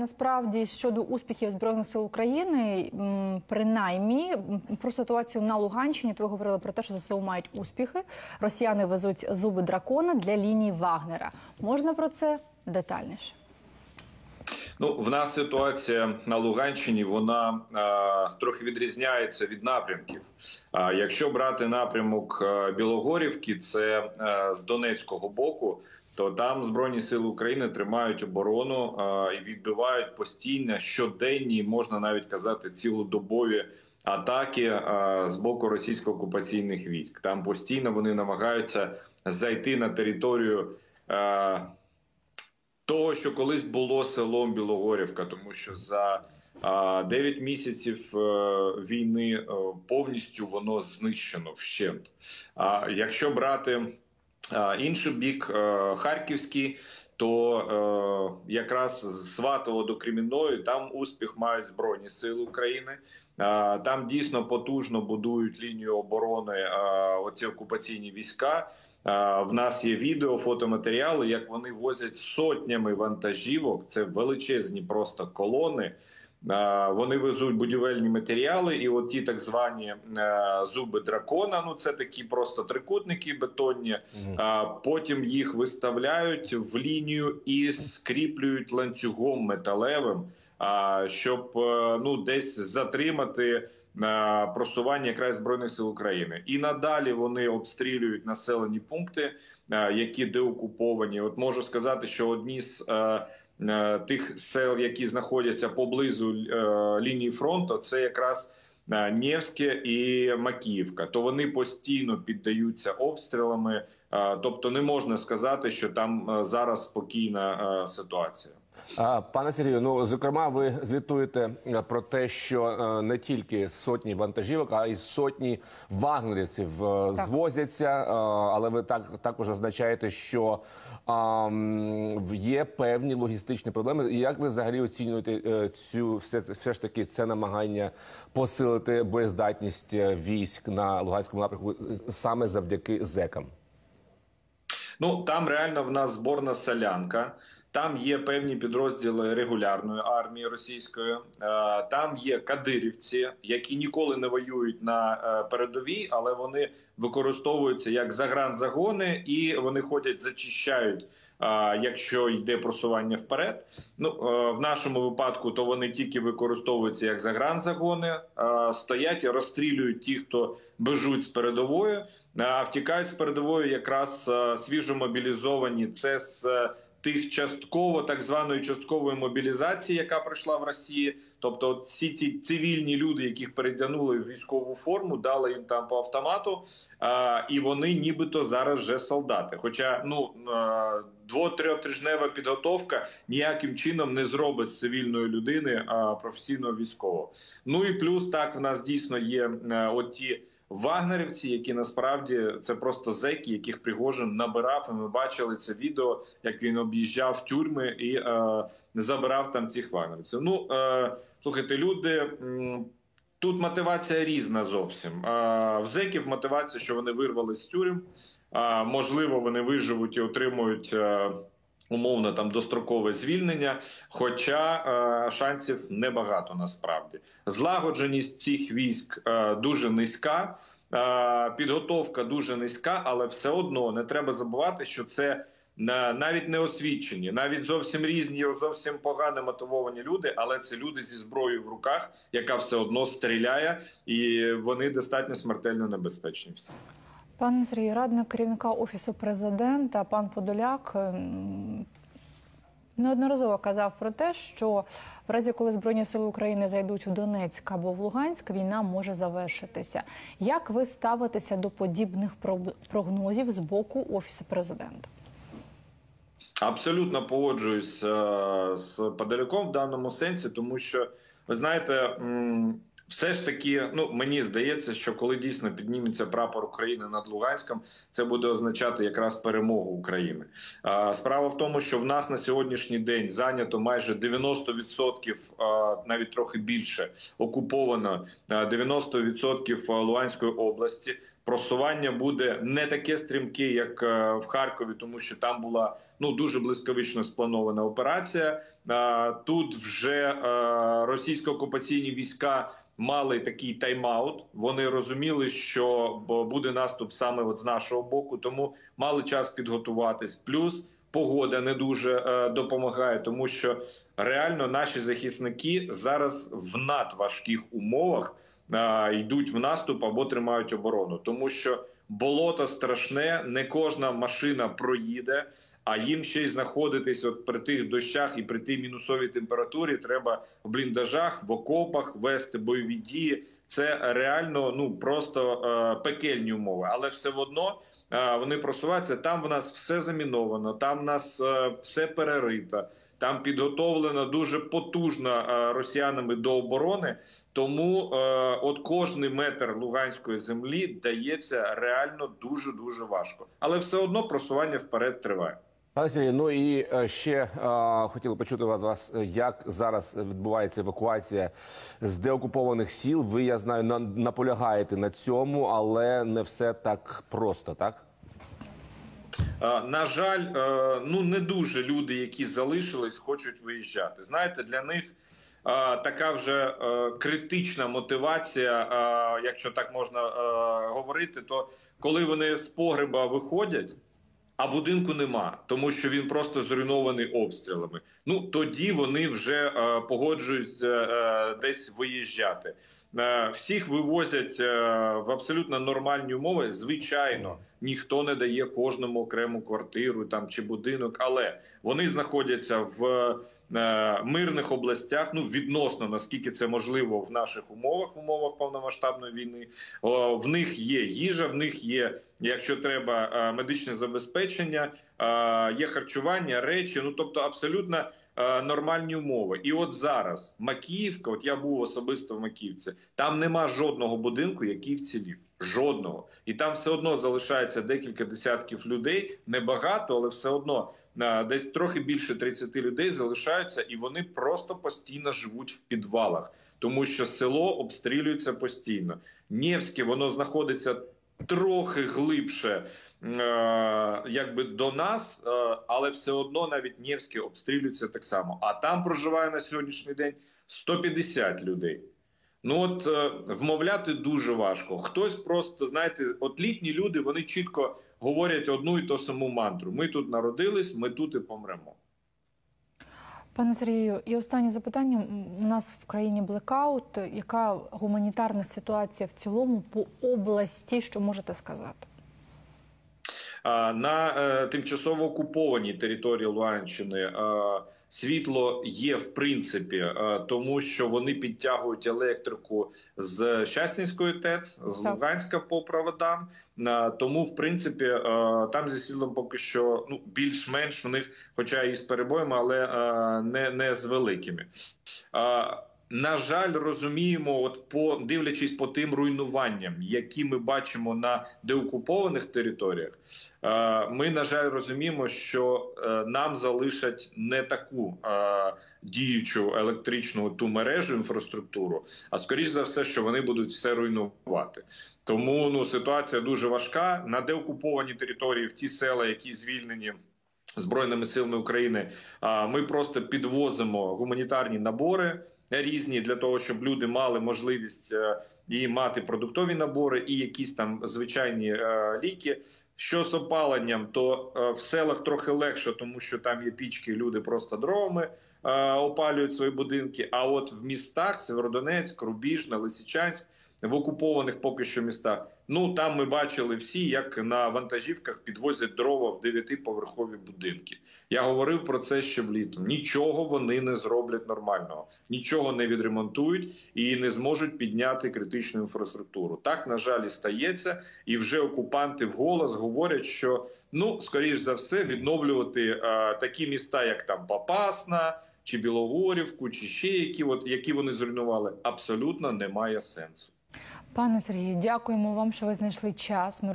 насправді щодо успіхів збройних сил України, принаймні про ситуацію на Луганщині. То ви говорили про те, що ЗСУ мають успіхи. Росіяни везуть зуби дракона для лінії Вагнера. Можна про це детальніше? Ну, в нас ситуація на Луганщині вона е, трохи відрізняється від напрямків. А якщо брати напрямок Білогорівки, це е, з Донецького боку, то там Збройні сили України тримають оборону е, і відбивають постійно щоденні, можна навіть казати, цілодобові атаки з боку російсько-окупаційних військ. Там постійно вони намагаються зайти на територію. Того, що колись було селом Білогорівка, тому що за а, 9 місяців е, війни е, повністю воно знищено вщент. А якщо брати а, інший бік е, Харківський, то е, якраз з Сватово до Кремінної там успіх мають збройні сили України. Там дійсно потужно будують лінію оборони оці окупаційні війська. В нас є відео, фотоматеріали, як вони возять сотнями вантажівок. Це величезні просто колони. Вони везуть будівельні матеріали, і от ті так звані е, зуби дракона. Ну це такі просто трикутники бетонні. Потім їх виставляють в лінію і скріплюють ланцюгом металевим, щоб е, ну десь затримати е, просування якраз збройних сил України. І надалі вони обстрілюють населені пункти, які деокуповані. От можу сказати, що одні з тих сел, які знаходяться поблизу е, лінії фронту, це якраз. е, Нєвське і Макіївка, то вони постійно піддаються обстрілами, е, тобто не можна сказати, що там е, зараз спокійна е, ситуація. Пане Сергію, ну зокрема, ви звітуєте е, про те, що е, не тільки сотні вантажівок, а й сотні вагнерівців е, Так. звозяться. Але ви так також зазначаєте, що а, є певні логістичні проблеми. І як ви взагалі оцінюєте цю все, все ж таки це намагання посилити боєздатність військ на Луганському напрямку саме завдяки зекам? Ну там реально в нас зборна солянка. Там є певні підрозділи регулярної армії російської. Е, Там є кадирівці, які ніколи не воюють на е, передовій, але вони використовуються як загранзагони, і вони ходять, зачищають. е, Якщо йде просування вперед, ну в нашому випадку, то вони тільки використовуються як загранзагони, стоять і розстрілюють ті, хто бежуть з передової, а втікають з передової якраз свіжомобілізовані. Це з тих частково так званої часткової мобілізації, яка пройшла в Росії. Тобто, всі ці цивільні люди, яких перетягнули в військову форму, дали їм там по автомату, а, і вони нібито зараз вже солдати. Хоча ну дво-трьохтижнева підготовка ніяким чином не зробить з цивільної людини професійного військового. Ну і плюс так в нас дійсно є е, от ті вагнерівці, які насправді це просто зеки, яких Пригожин набирав. І ми бачили це відео, як він об'їжджав тюрми і е, забирав там цих вагнерівців. Ну е, слухайте, люди. Тут мотивація різна зовсім. В зеків мотивація, що вони вирвали з тюрем. Можливо, вони виживуть і отримують е, умовно там дострокове звільнення. Хоча е, шансів небагато насправді. Злагодженість цих військ е, дуже низька, е, підготовка дуже низька, але все одно не треба забувати, що це. Навіть не освічені, навіть зовсім різні, зовсім погано мотивовані люди, але це люди зі зброєю в руках, яка все одно стріляє, і вони достатньо смертельно небезпечні. Всі Пане Сергію, радник керівника офісу президента, пан Подоляк. ем, Неодноразово казав про те, що в разі, коли збройні сили України зайдуть у Донецьк або в Луганськ, війна може завершитися. Як ви ставитеся до подібних прогнозів з боку офісу президента? Абсолютно погоджуюсь е, з Подоляком в даному сенсі, тому що ви знаєте, все ж таки, ну мені здається, що коли дійсно підніметься прапор України над Луганськом, це буде означати якраз перемогу України. Е, Справа в тому, що в нас на сьогоднішній день зайнято майже 90%, е, навіть трохи більше окуповано е, 90% Луганської області. Просування буде не таке стрімке, як е, в Харкові, тому що там була ну дуже блискавично спланована операція. Тут вже е, російсько-окупаційні війська. Мали такий тайм-аут. Вони розуміли, що буде наступ саме от з нашого боку, тому мали час підготуватись. Плюс погода не дуже е, допомагає, тому що реально наші захисники зараз в надважких умовах е, йдуть в наступ або тримають оборону, тому що болото страшне, не кожна машина проїде. А їм ще й знаходитись от при тих дощах і при тій мінусовій температурі треба в бліндажах, в окопах вести бойові дії. Це реально ну просто е, пекельні умови, але все одно е, вони просуваються. Там в нас все заміновано, там в нас е, все перерито. Там підготовлено дуже потужно е, росіянами до оборони. Тому е, от кожний метр луганської землі дається реально дуже дуже важко, але все одно просування вперед триває. Пане ну і е, ще е, хотіли почути від вас, е, як зараз відбувається евакуація з деокупованих сіл. Ви я знаю, на, наполягаєте на цьому, але не все так просто, так? На жаль, ну не дуже люди, які залишились, хочуть виїжджати. Знаєте, для них така вже критична мотивація, якщо так можна говорити, то коли вони з погреба виходять. А будинку нема, тому що він просто зруйнований обстрілами. Ну тоді вони вже е, погоджуються е, десь виїжджати. Е, всіх вивозять е, в абсолютно нормальні умови. Звичайно, ніхто не дає кожному окрему квартиру там чи будинок, але вони знаходяться в мирних областях. Ну відносно наскільки це можливо в наших умовах, в умовах повномасштабної війни. В них є їжа, в них є, якщо треба, е, медичне забезпечення, е, є харчування, речі. Ну тобто, абсолютно. е, Нормальні умови, і от зараз Макіївка, от я був особисто в Макіївці, там нема жодного будинку, який вцілів. Жодного, і там все одно залишається декілька десятків людей. Небагато, але все одно е, десь трохи більше 30 людей залишаються, і вони просто постійно живуть в підвалах, тому що село обстрілюється постійно. Нєвське воно знаходиться трохи глибше. е, Якби до нас, е, але все одно навіть Нєвське обстрілюється так само. А там проживає на сьогоднішній день 150 людей. Ну от е, вмовляти дуже важко. Хтось просто знаєте, от літні люди вони чітко говорять одну і ту саму мантру: ми тут народились, ми тут і помремо. Пане Сергію, і останнє запитання. У нас в країні блекаут. Яка гуманітарна ситуація в цілому по області? Що можете сказати? На е, тимчасово окупованій території Луганщини е, світло є в принципі, е, тому що вони підтягують електрику з Щастінської ТЕЦ, з Луганська по проводам. Тому, в принципі, там зі світлом поки що ну більш-менш в них, хоча і з перебоями, але не, не з великими. На жаль, розуміємо, от по дивлячись по тим руйнуванням, які ми бачимо на деокупованих територіях, е, ми на жаль розуміємо, що е, нам залишать не таку е, діючу електричну ту мережу інфраструктуру, а скоріш за все, що вони будуть все руйнувати. Тому ну ситуація дуже важка на деокупованій території, в ті села, які звільнені. Збройними силами України ми просто підвозимо гуманітарні набори різні для того, щоб люди мали можливість е, і мати продуктові набори, і якісь там звичайні е, ліки. Що з опаленням, то е, в селах трохи легше, тому що там є пічки, люди просто дровами е, опалюють свої будинки. А от в містах Северодонецьк, Рубіжна, Лисичанськ, в окупованих поки що містах. Ну там ми бачили всі, як на вантажівках підвозять дрова в дев'ятиповерхові будинки. Я говорив про це ще влітом. Нічого вони не зроблять нормального, нічого не відремонтують і не зможуть підняти критичну інфраструктуру. Так на жаль, і стається, і вже окупанти вголос говорять, що ну скоріш за все відновлювати е, такі міста, як там Попасна. Чи Білогорівку, чи ще які, от які вони зруйнували, абсолютно немає сенсу. Пане Сергію, дякуємо вам, що ви знайшли час. Ми